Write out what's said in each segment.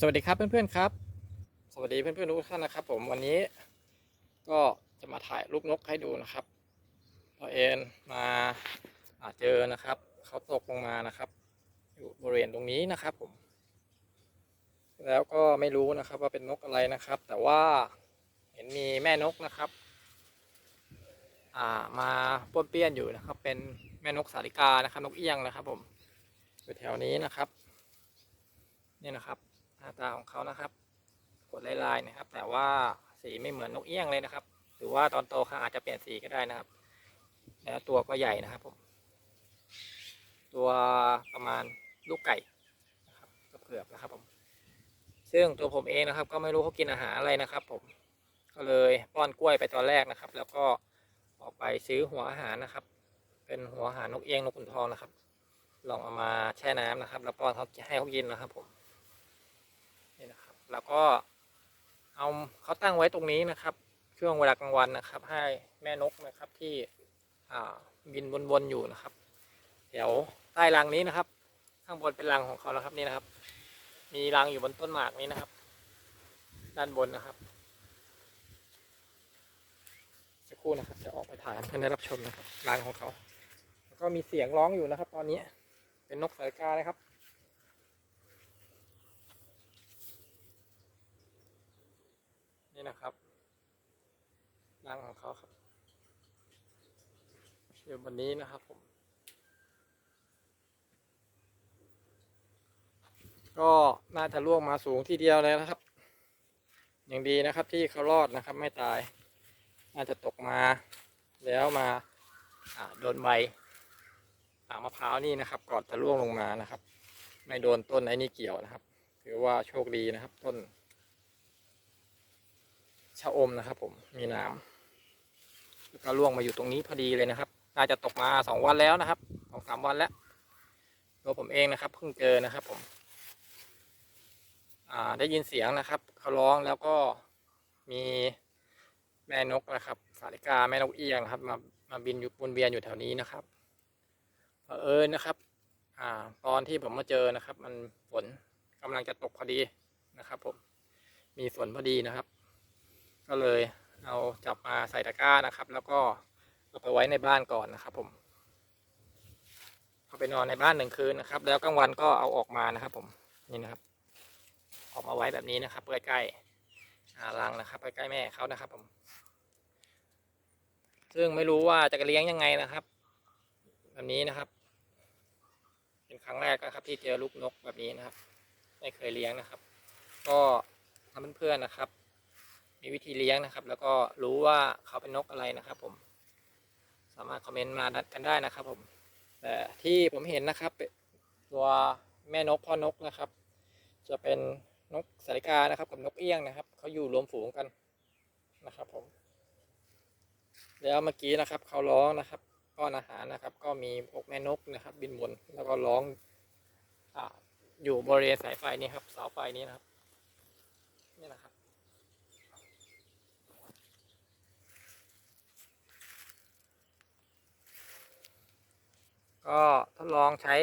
สวัสดีครับเพื่อนๆครับ สวัสดีเพื่อนๆทุกท่านนะครับ ผมวันนี้ก็จะมาถ่ายลูกนกให้ดูนะครับพอเอ็นมาอาเจอนะครับเขาตกลงมานะครับ อยู่บริเวณตรงนี้นะครับผม แล้วก็ไม่รู้นะครับว่าเป็นนกอะไรนะครับ แต่ว่าเห็นมีแม่นกนะครับ อ่ามาป้วนเปี้ยนอยู่นะครับ เป็นแม่นกสาลิกานะครับ นกเอี้ยงนะครับ ผมอยู่แถวนี้นะครับ นี่นะครับ หน้าตาของเขานะครับกดลายๆนะครับ แต่ว่าสีไม่เหมือนนกเอี้ยงเลยนะครับ หรือว่าตอนโตเขาอาจจะเปลี่ยนสีก็ได้นะครับ แล้วตัวก็ใหญ่นะครับผมตัวประมาณลูกไก่นะครับเกือบนะครับผม ซึ่งตัวผมเองนะครับ ก็ไม่รู้เขากินอาหารอะไรนะครับ ผมก็เลยป้อนกล้วยไปตอนแรกนะครับ แล้วก็ออกไปซื้อหัวอาหารนะครับ เป็นหัวอาหารนกเอี้ยงนกขุนทองนะครับ ลองเอามาแช่น้ำนะครับ แล้วป้อนเขาให้เขากินนะครับผม แล้วก็เอาเขาตั้งไว้ตรงนี้นะครับ ช่วงเวลากลางวันนะครับ ให้แม่นกนะครับที่บินวนๆอยู่นะครับ เดี๋ยวใต้รังนี้นะครับ ข้างบนเป็นรังของเขานะครับนี่นะครับ มีรังอยู่บนต้นหมากนี้นะครับ ด้านบนนะครับสักครู่นะครับ จะออกไปถ่ายเพื่อนได้รับชมนะครับรังของเขา แล้วก็มีเสียงร้องอยู่นะครับ ตอนนี้เป็นนกสายกานะครับ นี่นะครับรังของเขาครับอยู่บนนี้นะครับผม ก็น่าจะล่วงมาสูงทีเดียวเลยนะครับ อย่างดีนะครับที่เขารอดนะครับไม่ตาย น่าจะตกมา แล้วมาโดนใบอามะพร้าวนี่นะครับก่อนจะล่วงลงมานะครับ ไม่โดนต้นไอ้นี่เกี่ยวนะครับ ถือว่าโชคดีนะครับต้น ชะอมนะครับ ผมมีน้ำแล้วก็ล่วงมาอยู่ตรงนี้พอดีเลยนะครับ น่าจะตกมาสองวันแล้วนะครับสองสามวันแล้วตัวผมเองนะครับเพิ่งเจอนะครับ ผม อ่าได้ยินเสียงนะครับเขาร้องแล้วก็มีแม่นกนะครับ สาลิกาแม่นกเอี้ยงนะครับ มามาบินอยู่วนเวียนอยู่แถวนี้นะครับเผอิญนะครับ อ่า ตอนที่ผมมาเจอนะครับ มันฝนกำลังจะตกพอดีนะครับ ผม มีฝนพอดีนะครับ ก็เลยเอาจับมาใส่ตะกร้านะครับ แล้วก็เอาไปไว้ในบ้านก่อนนะครับ ผมเอาไปนอนในบ้านหนึ่งคืนนะครับ แล้วกลางวันก็เอาออกมานะครับ ผมนี่นะครับ ออกมาไว้แบบนี้นะครับใกล้ๆอ่ารังนะครับใกล้ๆแม่เขานะครับ ผม ซึ่งไม่รู้ว่าจะเลี้ยงยังไงนะครับ แบบนี้นะครับเป็นครั้งแรกนะครับ ที่เจอลูกนกแบบนี้นะครับ ไม่เคยเลี้ยงนะครับ ก็ทำเพื่อนๆนะครับ มีวิธีเลี้ยงนะครับ แล้วก็รู้ว่าเขาเป็นนกอะไรนะครับ ผม สามารถคอมเมนต์มากันได้นะครับ ผม แต่ที่ผมเห็นนะครับตัวแม่นกพ่อนกนะครับ จะเป็นนกสาลิกานะครับ กับนกเอี้ยงนะครับเขาอยู่รวมฝูงกันนะครับ ผม แล้วเมื่อกี้นะครับเขาร้องนะครับป้อนอาหารนะครับ ก็มีพวกแม่นกนะครับ บินวนแล้วก็ร้องออยู่บริเวณสายไฟนี้ครับเสาไฟนี้นะครับนี่นะครับ ก็ทดลองใช้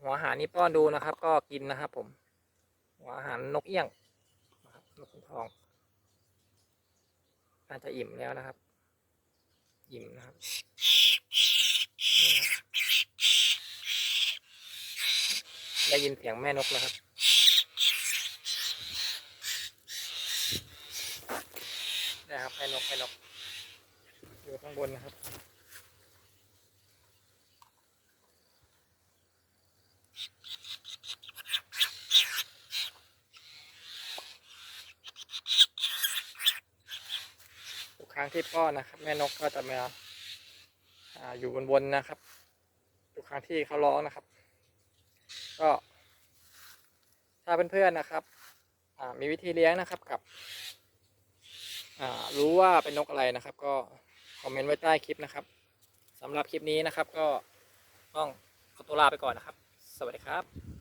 หัวอาหารนี้ป้อนดูนะครับ ก็กินนะครับ ผม หัวอาหารนกเอี้ยงนะครับนกขุนทองน่าจะอิ่มแล้วนะครับ อิ่มนะครับได้ยินเสียงแม่นกแล้วครับนะครับแม่นกแม่นกอยู่ข้างบนนะครับ ทุกครั้งที่ป้อนนะครับ แม่นกก็จะมาอยู่บนๆนะครับ ทุกครั้งที่เขาร้องนะครับ ก็ ถ้าเพื่อนๆนะครับมีวิธีเลี้ยงนะครับกับรู้ว่าเป็นนกอะไรนะครับ ก็คอมเมนต์ไว้ใต้คลิปนะครับสำหรับคลิปนี้นะครับก็ต้องขอตัวลาไปก่อนนะครับ สวัสดีครับ